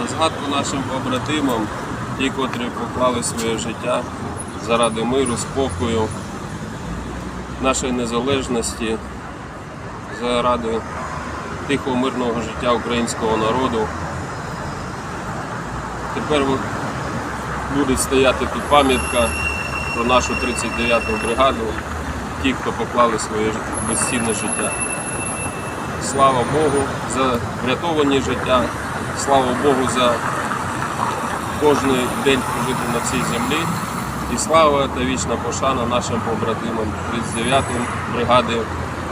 На згадку нашим побратимам, ті, котрі поклали своє життя заради миру, спокою, нашої незалежності, заради тихого мирного життя українського народу. Tепер ви- буде стояти тут пам'ятка про нашу 39-ту бригаду, ті, хто поклали своє безцінне життя. Слава Богу за врятовані життя, слава Богу за кожний день прожитий на цій землі. І слава та вічна пошана нашим побратимам 39-ї бригади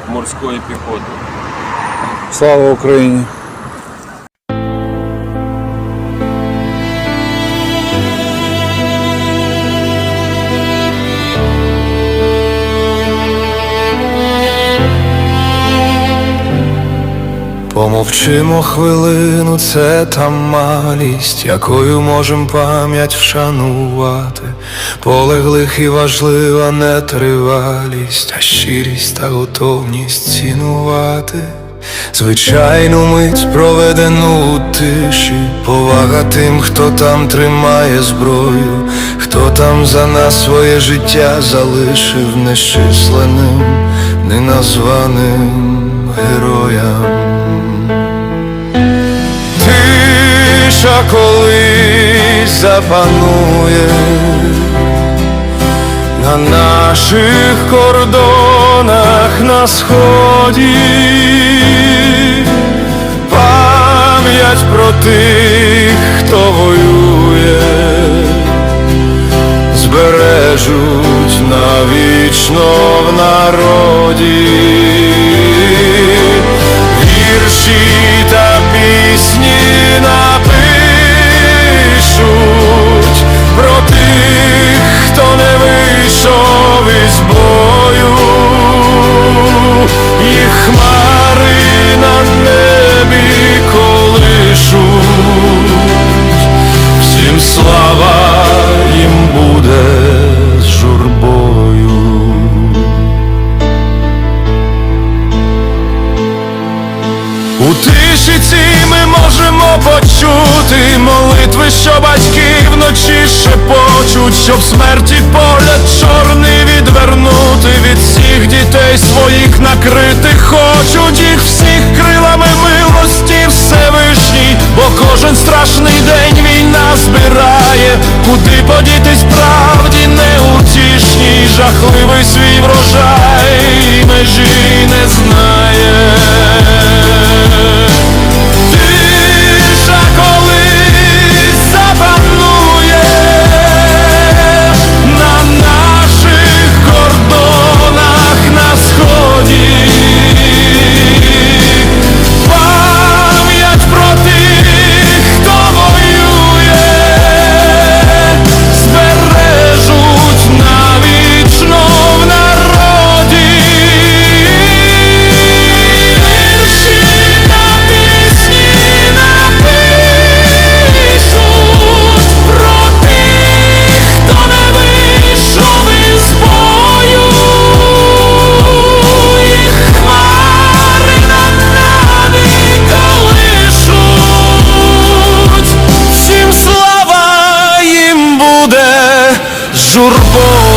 морської піхоти. Слава Україні! Помовчимо хвилину, це та малість, якою можем пам'ять вшанувати. Полеглих і важлива не тривалість, а щирість та готовність цінувати. Звичайну мить проведену у тиші, повага тим, хто там тримає зброю, хто там за нас своє життя залишив нещисленним, неназваним запанує на наших кордонах на сході. Пам'ять про тих, хто воює, збережуть навічно в народі. Тиші ми можемо почути. Молитви, що батьки вночі шепочуть, щоб смерті погляд чорний відвернути. Від всіх дітей своїх накритих хочуть. Їх всіх крилами милості Всевишній, бо кожен страшний день війна збирає, куди подітись правді неутішній, жахливий свій врожай juro